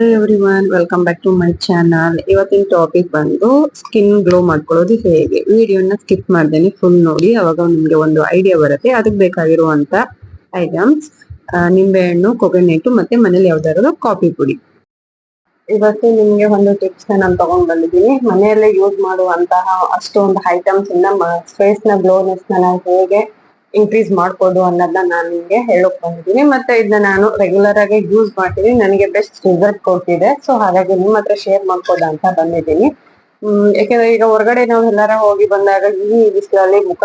Every one welcome back to my channel ಇವತ್ತಿನ topic ಬಂದು skin glow ಮಾಡ್ಕೊಳ್ಳೋದು ಹೇಗೆ? ವಿಡಿಯೋನ ಸ್ಕಿಪ್ ಮಾಡ್ದೇನೆ ಫುಲ್ ನೋಡಿ, ಅವಾಗ ನಿಮ್ಗೆ ಒಂದು ಐಡಿಯಾ ಬರುತ್ತೆ. ಅದಕ್ಕೆ ಬೇಕಾಗಿರುವಂತ ಐಟಮ್ಸ್ ನಿಂಬೆಹಣ್ಣು ಕೊಕೊನೆಟ್ ಮತ್ತೆ ಮನೇಲಿ ಯಾವ್ದಾದ್ರು ಕಾಫಿ ಪುಡಿ. ಇವತ್ತು ನಿಮ್ಗೆ ಒಂದು ಟಿಪ್ಸ್ ನಾನು ತಗೊಂಡ್ ಬಂದಿದ್ದೀನಿ. ಮನೆಯಲ್ಲೇ ಯೂಸ್ ಮಾಡುವಂತಹ ಅಷ್ಟೊಂದು ಐಟಮ್ಸ್ ಇಂದ ಫೇಸ್ನ ಗ್ಲೋನೆಸ್ನ ನಾವು ಹೇಗೆ ಇನ್ಕ್ರೀಸ್ ಮಾಡ್ಬೋದು ಅನ್ನೋದನ್ನ ನಾನು ನಿಮ್ಗೆ ಹೇಳಕ್ ಬಂದಿದ್ದೀನಿ. ಮತ್ತೆ ಇದನ್ನ ನಾನು ರೆಗ್ಯುಲರ್ ಆಗಿ ಯೂಸ್ ಮಾಡ್ತೀನಿ. ನನಗೆ ಬೆಸ್ಟ್ ರಿಸಲ್ಟ್ ಕೊಡ್ತಿದೆ ಸೊ ಹಾಗಾಗಿ ನಿಮ್ಮ ಹತ್ರ ಶೇರ್ ಮಾಡ್ಕೊಡ ಅಂತ ಬಂದಿದ್ದೀನಿ. ಹ್ಮ್, ಯಾಕಂದ್ರೆ ಈಗ ಹೊರಗಡೆ ನಾವು ಎಲ್ಲಾರ ಹೋಗಿ ಬಂದಾಗ ಈ ಬಿಸಿಲಲ್ಲಿ ಮುಖ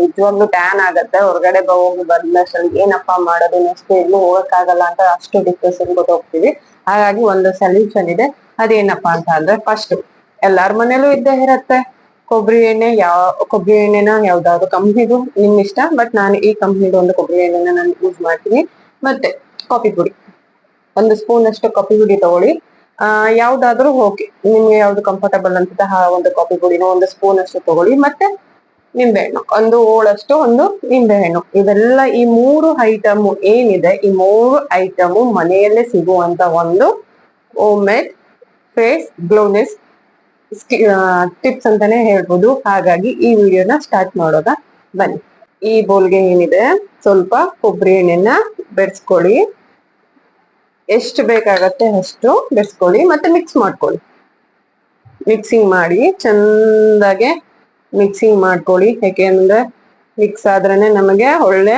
ನಿಜವಾಗ್ಲೂ ಟ್ಯಾನ್ ಆಗತ್ತೆ. ಹೊರಗಡೆ ಹೋಗಿ ಬಂದಷ್ಟಲ್ಲಿ ಏನಪ್ಪಾ ಮಾಡೋದು ನೆಕ್ಸ್ಟ್ ಎಲ್ಲೂ ಹೋಗಕ್ಕಾಗಲ್ಲ ಅಂತ ಅಷ್ಟು ಡಿಸ್ಕಷನ್ ಹೋಗ್ತೀವಿ. ಹಾಗಾಗಿ ಒಂದು ಸೊಲ್ಯೂಷನ್ ಇದೆ. ಅದೇನಪ್ಪಾ ಅಂತ ಅಂದ್ರೆ ಫಸ್ಟ್ ಎಲ್ಲಾರ ಮನೇಲೂ ಇದ್ದೇ ಇರತ್ತೆ. ಕೊಬ್ಬರಿ ಎಣ್ಣೆ ಯಾವ ಕೊಬ್ಬರಿ ಎಣ್ಣೆನ ಯಾವ್ದಾದ್ರು ಕಂಪ್ನಿದು ನಿಮ್ ಇಷ್ಟ ಬಟ್ ನಾನು ಈ ಕಂಪ್ನಿದು ಒಂದು ಕೊಬ್ಬರಿ ಎಣ್ಣೆನ ನಾನು ಯೂಸ್ ಮಾಡ್ತೀನಿ. ಮತ್ತೆ ಕಾಫಿ ಪುಡಿ. ಒಂದು ಸ್ಪೂನ್ ಅಷ್ಟು ಕಾಫಿ ಪುಡಿ ತಗೊಳ್ಳಿ. ಆ, ಯಾವ್ದಾದ್ರು ಓಕೆ ನಿಮ್ಗೆ ಯಾವ್ದು ಕಂಫರ್ಟಬಲ್ ಅಂತ ಒಂದು ಕಾಫಿ ಪುಡಿನ, ಒಂದು ಸ್ಪೂನ್ ಅಷ್ಟು ತಗೊಳ್ಳಿ. ಮತ್ತೆ ನಿಂಬೆಹಣ್ಣು, ಒಂದು ಓಳಷ್ಟು ಒಂದು ನಿಂಬೆಹಣ್ಣು. ಇವೆಲ್ಲ ಈ ಮೂರು ಐಟಮ್ ಏನಿದೆ, ಈ ಮೂರು ಐಟಮ್ ಮನೆಯಲ್ಲೇ ಸಿಗುವಂತ ಒಂದು home made face glowness tips ಅಂತಾನೆ ಹೇಳ್ಬೋದು. ಹಾಗಾಗಿ ಈ ವಿಡಿಯೋನ ಸ್ಟಾರ್ಟ್ ಮಾಡೋದ? ಬನ್ನಿ. ಈ ಬೋಲ್ಗೆ ಏನಿದೆ? ಸ್ವಲ್ಪ ಕೊಬ್ಬರಿ ಎಣ್ಣೆನ ಬೆರೆಸ್ಕೊಳ್ಳಿ. ಎಷ್ಟು ಬೇಕಾಗತ್ತೆ ಅಷ್ಟು ಬೆರೆಸ್ಕೊಳ್ಳಿ ಮತ್ತೆ ಮಿಕ್ಸ್ ಮಾಡ್ಕೊಳ್ಳಿ. ಮಿಕ್ಸಿಂಗ್ ಮಾಡಿ ಚಂದಾಗೆ ಮಿಕ್ಸಿಂಗ್ ಮಾಡ್ಕೊಳ್ಳಿ. ಯಾಕೆಂದ್ರೆ ಮಿಕ್ಸ್ ಆದ್ರೇನೆ ನಮಗೆ ಒಳ್ಳೆ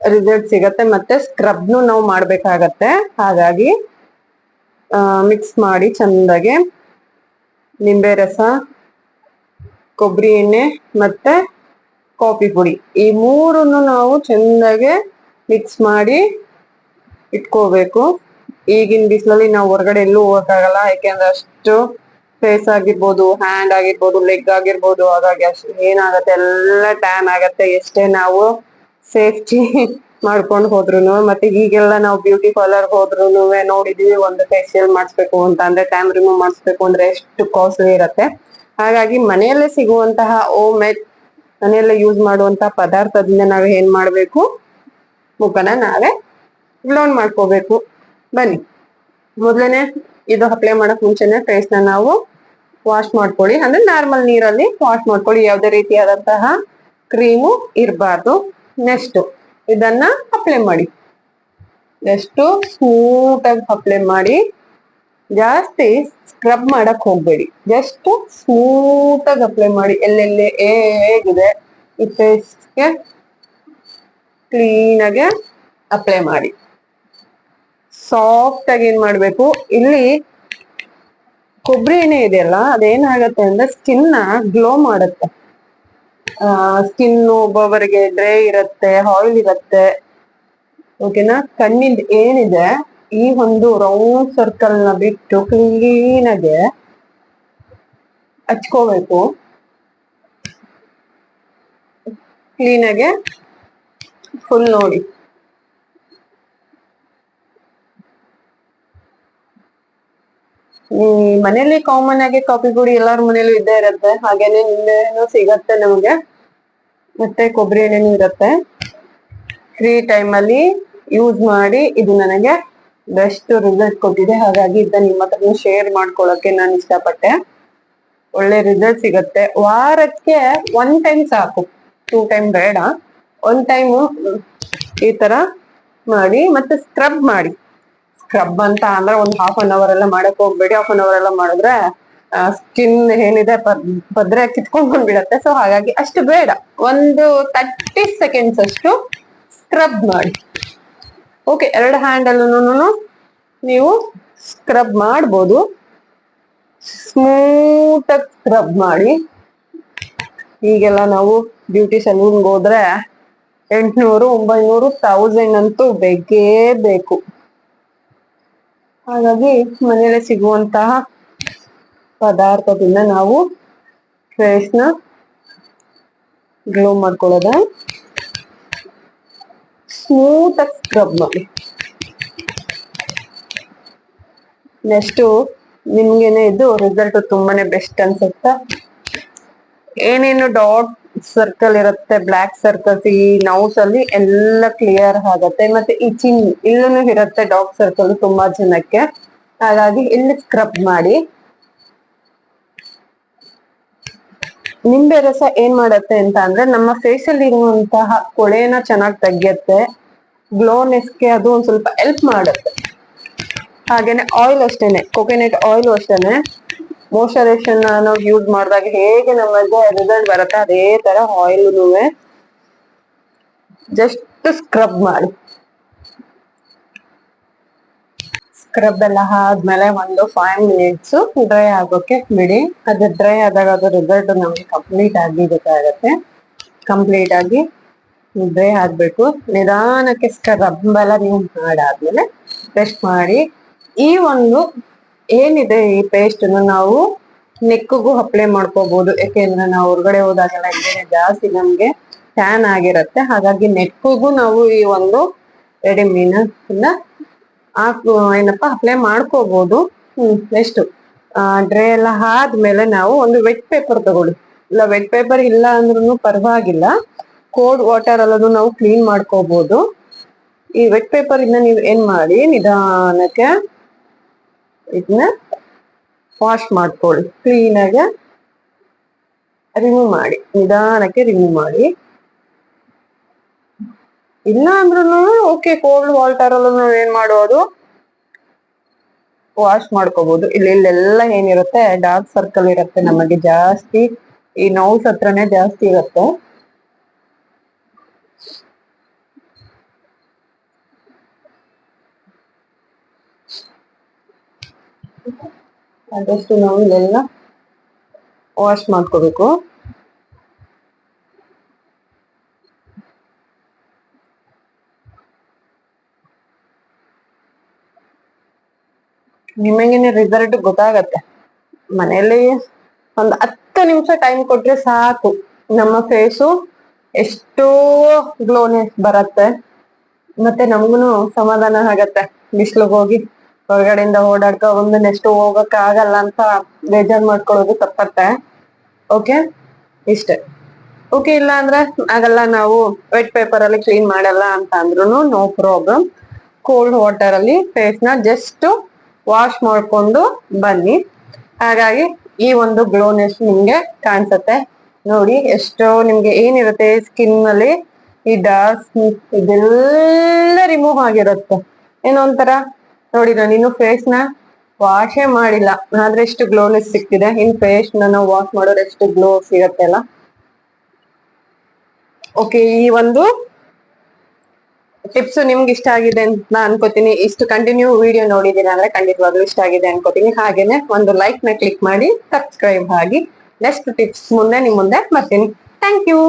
ರಿಸಲ್ಟ್ ಸಿಗತ್ತೆ ಮತ್ತೆ ಸ್ಕ್ರಬ್ನು ನಾವು ಮಾಡ್ಬೇಕಾಗತ್ತೆ. ಹಾಗಾಗಿ ಮಿಕ್ಸ್ ಮಾಡಿ ಚಂದಾಗೆ ನಿಂಬೆ ರಸ ಕೊಬ್ಬರಿ ಎಣ್ಣೆ ಮತ್ತೆ ಕಾಫಿ ಪುಡಿ. ಈ ಮೂರನ್ನು ನಾವು ಚೆಂದಾಗೆ ಮಿಕ್ಸ್ ಮಾಡಿ ಇಟ್ಕೋಬೇಕು. ಈಗಿನ ಬಿಸಿಲಲ್ಲಿ ನಾವು ಹೊರಗಡೆ ಎಲ್ಲೂ ಹೋಗಕ್ಕಾಗಲ್ಲ, ಯಾಕೆಂದ್ರೆ ಅಷ್ಟು ಫೇಸ್ ಆಗಿರ್ಬೋದು ಹ್ಯಾಂಡ್ ಆಗಿರ್ಬೋದು ಲೆಗ್ ಆಗಿರ್ಬೋದು, ಹಾಗಾಗಿ ಅಷ್ಟು ಏನಾಗತ್ತೆ, ಎಲ್ಲ ಟ್ಯಾನ್ ಆಗತ್ತೆ ಎಷ್ಟೇ ನಾವು ಸೇಫ್ಟಿ ಮಾಡ್ಕೊಂಡು ಹೋದ್ರು ಮತ್ತೆ ಈಗೆಲ್ಲ ನಾವು ಬ್ಯೂಟಿ ಪಾರ್ಲರ್ ಹೋದ್ರು ನೋಡಿದೀವಿ, ಒಂದು ಫೇಶಿಯಲ್ ಮಾಡಿಸ್ಬೇಕು ಅಂತ ಅಂದ್ರೆ ಟೈಮ್ ರಿಮೂವ್ ಮಾಡಿಸ್ಬೇಕು ಅಂದ್ರೆ ಎಷ್ಟು ಕಾಸ್ಟ್ಲಿ ಇರತ್ತೆ. ಹಾಗಾಗಿ ಮನೆಯಲ್ಲೇ ಸಿಗುವಂತಹ ಓಮ್ ಮೇಡ್ ಮನೆಯಲ್ಲೇ ಯೂಸ್ ಮಾಡುವಂತಹ ಪದಾರ್ಥದಿಂದ ನಾವು ಏನ್ ಮಾಡ್ಬೇಕು, ಮುಖನ ನಾವೇ ಲೋನ್ ಮಾಡ್ಕೋಬೇಕು. ಬನ್ನಿ, ಮೊದ್ಲೇನೆ ಇದು ಅಪ್ಲೈ ಮಾಡಕ್ ಮುಂಚೆನೆ ಫೇಸ್ನ ನಾವು ವಾಶ್ ಮಾಡ್ಕೊಳ್ಳಿ. ಅಂದ್ರೆ ನಾರ್ಮಲ್ ನೀರಲ್ಲಿ ವಾಶ್ ಮಾಡ್ಕೊಳ್ಳಿ. ಯಾವುದೇ ರೀತಿಯಾದಂತಹ ಕ್ರೀಮು ಇರಬಾರ್ದು. ನೆಕ್ಸ್ಟ್ ಇದನ್ನ ಅಪ್ಲೈ ಮಾಡಿ. ಎಷ್ಟು ಸ್ಮೂತ್ ಆಗಿ ಅಪ್ಲೈ ಮಾಡಿ, ಜಾಸ್ತಿ ಸ್ಕ್ರಬ್ ಮಾಡಕ್ ಹೋಗ್ಬೇಡಿ. ಜಸ್ಟ್ ಸ್ಮೂತ್ ಆಗಿ ಅಪ್ಲೈ ಮಾಡಿ, ಎಲ್ಲೆಲ್ಲಿ ಹೇಗಿದೆ, ಈ ಫೇಸ್ಗೆ ಕ್ಲೀನ್ ಆಗಿ ಅಪ್ಲೈ ಮಾಡಿ. ಸಾಫ್ಟ್ ಆಗಿ ಏನ್ ಮಾಡ್ಬೇಕು, ಇಲ್ಲಿ ಕೊಬ್ಬರಿ ಎಣ್ಣೆ ಇದೆಯಲ್ಲ ಅದೇನಾಗತ್ತೆ ಅಂದ್ರೆ ಸ್ಕಿನ್ ಗ್ಲೋ ಮಾಡುತ್ತೆ. ಸ್ಕಿನ್ ಒಬ್ಬೊಬ್ಬರಿಗೆ ಡ್ರೈ ಇರುತ್ತೆ ಆಯಿಲ್ ಇರುತ್ತೆ. ಓಕೆನಾ ಕಣ್ಣಿಂದ ಏನಿದೆ, ಈ ಒಂದು ರೌಂಡ್ ಸರ್ಕಲ್ನ ಬಿಟ್ಟು ಕ್ಲೀನ್ ಆಗಿ ಹಚ್ಕೋಬೇಕು. ಕ್ಲೀನ್ ಫುಲ್ ನೋಡಿ. ಈ ಮನೇಲಿ ಕಾಮನ್ ಆಗಿ ಕಾಫಿ ಪುಡಿ ಎಲ್ಲಾರ ಮನೇಲೂ ಇದ್ದೇ ಇರುತ್ತೆ. ಹಾಗೇನೆ ನಿಂಬೆಹಣ್ಣು ಸಿಗತ್ತೆ ನಮ್ಗೆ. ಮತ್ತೆ ಕೊಬ್ಬರಿ ಎಣ್ಣೆನೂ ಇರುತ್ತೆ. ಫ್ರೀ ಟೈಮ್ ಅಲ್ಲಿ ಯೂಸ್ ಮಾಡಿ ಇದು ನನಗೆ ಬೆಸ್ಟ್ ರಿಸಲ್ಟ್ ಕೊಟ್ಟಿದೆ. ಹಾಗಾಗಿ ಇದನ್ನ ನಿಮ್ಮ ಹತ್ರನೂ ಶೇರ್ ಮಾಡ್ಕೊಳ್ಳೋಕೆ ನಾನು ಇಷ್ಟಪಟ್ಟೆ. ಒಳ್ಳೆ ರಿಸಲ್ಟ್ ಸಿಗುತ್ತೆ. ವಾರಕ್ಕೆ ಒನ್ ಟೈಮ್ ಸಾಕು. ಟೂ ಟೈಮ್ ಬೇಡ. ಒನ್ ಟೈಮು ಈ ತರ ಮಾಡಿ ಮತ್ತೆ ಸ್ಕ್ರಬ್ ಮಾಡಿ. ಸ್ಕ್ರಬ್ ಅಂತ ಅಂದ್ರೆ ಒಂದು ಹಾಫ್ ಅನ್ ಅವರ್ ಎಲ್ಲ ಮಾಡಕ್ ಹೋಗ್ಬೇಡಿ. ಹಾಫ್ ಅನ್ ಅವರ್ ಎಲ್ಲ ಮಾಡಿದ್ರೆ ಸ್ಕಿನ್ ಏನಿದೆ ಪದ್- ಪದ್ರೆ ಕಿತ್ಕೊಂಡ್ ಬಂದ್ಬಿಡತ್ತೆ. ಸೊ ಹಾಗಾಗಿ ಅಷ್ಟು ಬೇಡ. ಒಂದು ತರ್ಟಿ ಸೆಕೆಂಡ್ಸ್ ಅಷ್ಟು ಸ್ಕ್ರಬ್ ಮಾಡಿ. ಓಕೆ ಎರಡು ಹ್ಯಾಂಡ್ ಅಲ್ಲೂ ನೀವು ಸ್ಕ್ರಬ್ ಮಾಡ್ಬೋದು. ಸ್ಮೂತ್ ಆಗಿ ಸ್ಕ್ರಬ್ ಮಾಡಿ. ಈಗೆಲ್ಲ ನಾವು ಬ್ಯೂಟಿ ಸಲೂನ್ಗೆ ಹೋದ್ರೆ ಎಂಟ್ನೂರು, ಒಂಬೈನೂರು ತೌಸಂಡ್ ಅಂತೂ ಬೇಕೇ ಬೇಕು. ಹಾಗಾಗಿ ಮನೇಲೆ ಸಿಗುವಂತಹ ಪದಾರ್ಥದಿಂದ ನಾವು ಫೇಸ್ನ ಗ್ಲೋ ಮಾಡ್ಕೊಳ್ಳೋದ. ಸ್ಮೂತ್ ಆಗಿ ಸ್ಕ್ರಬ್ ಮಾಡಿ. ನೆಕ್ಸ್ಟ್ ನಿಮ್ಗೇನೆ ಇದು ರಿಸಲ್ಟ್ ತುಂಬಾನೇ ಬೆಸ್ಟ್ ಅನ್ಸುತ್ತಾ? ಏನೇನು ಡಾಟ್ ಸರ್ಕಲ್ ಇರುತ್ತೆ ಬ್ಲ್ಯಾಕ್ ಸರ್ಕಲ್ಸ್ ಈ ನೌಸ್ ಅಲ್ಲಿ ಎಲ್ಲ ಕ್ಲಿಯರ್ ಆಗತ್ತೆ. ಮತ್ತೆ ಈ ಚಿನ್ ಇಲ್ಲೂ ಇರುತ್ತೆ ಡಾಟ್ ಸರ್ಕಲ್ ತುಂಬಾ ಜನಕ್ಕೆ. ಹಾಗಾಗಿ ಇಲ್ಲಿ ಸ್ಕ್ರಬ್ ಮಾಡಿ. ನಿಂಬೆ ರಸ ಏನ್ ಮಾಡತ್ತೆ ಅಂತ ಅಂದ್ರೆ ನಮ್ಮ ಫೇಸ್ ಅಲ್ಲಿ ಇರುವಂತಹ ಕೊಳೆನ ಚೆನ್ನಾಗಿ ತೆಗಿಯತ್ತೆ ಗ್ಲೋನೆಸ್ಗೆ ಅದು ಒಂದ್ ಸ್ವಲ್ಪ ಹೆಲ್ಪ್ ಮಾಡುತ್ತೆ. ಹಾಗೇನೆ ಆಯಿಲ್ ಅಷ್ಟೇನೆ ಕೊಕೊನೆಟ್ ಆಯಿಲ್ ಅಷ್ಟೇನೆ. ಮಾಯಶ್ಚರೈಸೇಷನ್ ನಾವು ಯೂಸ್ ಮಾಡಿದಾಗ ಹೇಗೆ ನಮಗೆ ರಿಸಲ್ಟ್ ಬರುತ್ತೆ ಅದೇ ತರ ಆಯಿಲ್ ಜಸ್ಟ್ ಸ್ಕ್ರಬ್ ಮಾಡಿ. ಸ್ಕ್ರಬ್ ಎಲ್ಲ ಆದ್ಮೇಲೆ ಒಂದು ಫೈವ್ ಮಿನಿಟ್ಸ್ ಡ್ರೈ ಆಗೋಕೆ ಬಿಡಿ. ಅದು ಡ್ರೈ ಆದಾಗ ಅದು ರಿಸಲ್ಟ್ ನಮ್ಗೆ ಕಂಪ್ಲೀಟ್ ಆಗಿ ಗೊತ್ತಾಗತ್ತೆ. ಕಂಪ್ಲೀಟ್ ಆಗಿ ಡ್ರೈ ಆಗ್ಬೇಕು. ನಿಧಾನಕ್ಕೆ ಸ್ಕ್ರಬ್ ಎಲ್ಲ ನೀವು ಮಾಡಾದ್ಮೇಲೆ ರೆಸ್ಟ್ ಮಾಡಿ. ಈ ಒಂದು ಏನಿದೆ ಈ ಪೇಸ್ಟ್ ನಾವು ನೆಕ್ಗೂ ಅಪ್ಲೈ ಮಾಡ್ಕೋಬಹುದು ಯಾಕೆಂದ್ರೆ ನಾವು ಹೊರಗಡೆ ಹೋದಾಗೆಲ್ಲ ಎಣ್ಣೆ ಜಾಸ್ತಿ ನಮ್ಗೆ ಟ್ಯಾನ್ ಆಗಿರತ್ತೆ. ಹಾಗಾಗಿ ನೆಕ್ಗೂ ನಾವು ಈ ಒಂದು ರೆಡಿಮೀನ್ ಹಾಕ್ ಏನಪ್ಪಾ ಅಪ್ಲೈ ಮಾಡ್ಕೋಬಹುದು ಹ್ಮ್ ಎಷ್ಟು ಡ್ರೈ ಎಲ್ಲ ಆದ್ಮೇಲೆ ನಾವು ಒಂದು ವೆಟ್ ಪೇಪರ್ ತಗೊಳ್ಳಿ. ಇಲ್ಲ ವೆಟ್ ಪೇಪರ್ ಇಲ್ಲ ಅಂದ್ರೂ ಪರವಾಗಿಲ್ಲ. ಕೋಲ್ಡ್ ವಾಟರ್ ಅಲ್ಲೂ ನಾವು ಕ್ಲೀನ್ ಮಾಡ್ಕೋಬಹುದು ಈ ವೆಟ್ ಪೇಪರ್ ಇಂದ ನೀವು ಏನ್ ಮಾಡಿ, ನಿಧಾನಕ್ಕೆ ಇದನ್ನ ವಾಶ್ ಮಾಡ್ಕೊಳ್ಳಿ. ಕ್ಲೀನ್ ಆಗಿ ರಿಮೂವ್ ಮಾಡಿ. ನಿಧಾನಕ್ಕೆ ರಿಮೂವ್ ಮಾಡಿ. ಇಲ್ಲ ಅಂದ್ರೂ ಓಕೆ ಕೋಲ್ಡ್ ವಾಟರ್ ಅಲ್ಲೂ ನಾವು ಏನ್ ಮಾಡೋದು? ವಾಶ್ ಮಾಡ್ಕೋಬಹುದು ಇಲ್ಲಿ ಇಲ್ಲೆಲ್ಲ ಏನಿರುತ್ತೆ ಡಾರ್ಕ್ ಸರ್ಕಲ್ ಇರುತ್ತೆ ನಮಗೆ ಜಾಸ್ತಿ. ಈ ನೋವ್ಸ್ ಹತ್ರನೇ ಜಾಸ್ತಿ ಇರುತ್ತೆ. ಆದಷ್ಟು ನಾವು ಇಲ್ಲೆಲ್ಲ ವಾಶ್ ಮಾಡ್ಕೋಬೇಕು. ನಿಮಗೇನೆ ರಿಸಲ್ಟ್ ಗೊತ್ತಾಗತ್ತೆ. ಮನೆಯಲ್ಲಿ ಒಂದು ಹತ್ತು ನಿಮಿಷ ಟೈಮ್ ಕೊಟ್ರೆ ಸಾಕು. ನಮ್ಮ ಫೇಸು ಎಷ್ಟೋ ಗ್ಲೋನೆಸ್ ಬರತ್ತೆ. ಮತ್ತೆ ನಮ್ಗು ಸಮಾಧಾನ ಆಗತ್ತೆ. ಬಿಸ್ಲಿಗೆ ಹೋಗಿ ಹೊರಗಡೆಯಿಂದ ಓಡಾಡ್ಕೊ ಒಂದು ನೆಕ್ಸ್ಟ್ ಹೋಗಕ್ ಆಗಲ್ಲ ಅಂತ ಬೇಜಾರ್ ಮಾಡ್ಕೊಳ್ಳೋದು ತಪ್ಪತ್ತೆ. ಓಕೆ ಇಷ್ಟೇ. ಓಕೆ ಇಲ್ಲ ಅಂದ್ರೆ ಆಗಲ್ಲ ನಾವು ವೆಟ್ ಪೇಪರ್ ಅಲ್ಲಿ ಕ್ಲೀನ್ ಮಾಡಲ್ಲ ಅಂತ ಅಂದ್ರೂ ನೋ ಪ್ರಾಬ್ಲಮ್ ಕೋಲ್ಡ್ ವಾಟರ್ ಅಲ್ಲಿ ಫೇಸ್ನ ಜಸ್ಟ್ ವಾಶ್ ಮಾಡ್ಕೊಂಡು ಬನ್ನಿ. ಹಾಗಾಗಿ ಈ ಒಂದು ಗ್ಲೋನೆಸ್ ನಿಮ್ಗೆ ಕಾಣಿಸುತ್ತೆ. ನೋಡಿ ಎಷ್ಟೋ ನಿಮ್ಗೆ ಏನಿರುತ್ತೆ ಸ್ಕಿನ್ನಲ್ಲಿ ಈ ಡಾರ್ಕ್ ಇದೆಲ್ಲ ರಿಮೂವ್ ಆಗಿರುತ್ತೆ. ಏನೋ ಒಂಥರ. ನೋಡಿ ನಾನು ಇನ್ನು ಫೇಸ್ನ ವಾಶೇ ಮಾಡಿಲ್ಲ. ಆದ್ರೆ ಎಷ್ಟು ಗ್ಲೋನೆಸ್ ಸಿಕ್ತಿದೆ. ಇನ್ ಫೇಸ್ ನಾವು ವಾಶ್ ಮಾಡೋದು ಎಷ್ಟು ಗ್ಲೋ ಸಿಗತ್ತೆ ಅಲ್ಲ. ಓಕೆ ಈ ಒಂದು ಟಿಪ್ಸ್ ನಿಮ್ಗೆ ಇಷ್ಟ ಆಗಿದೆ ಅಂತ ನಾ ಅನ್ಕೋತೀನಿ. ಇಷ್ಟು ಕಂಟಿನ್ಯೂ ವಿಡಿಯೋ ನೋಡಿದೀನಿ ಅಂದ್ರೆ ಖಂಡಿತವಾಗ್ಲೂ ಇಷ್ಟ ಆಗಿದೆ ಅನ್ಕೋತೀನಿ. ಹಾಗೇನೆ ಒಂದು ಲೈಕ್ನ ಕ್ಲಿಕ್ ಮಾಡಿ ಸಬ್ಸ್ಕ್ರೈಬ್ ಆಗಿ ನೆಕ್ಸ್ಟ್ ಟಿಪ್ಸ್ ಮುಂದೆ ನಿಮ್ ಮುಂದೆ ಬರ್ತೀನಿ. Thank you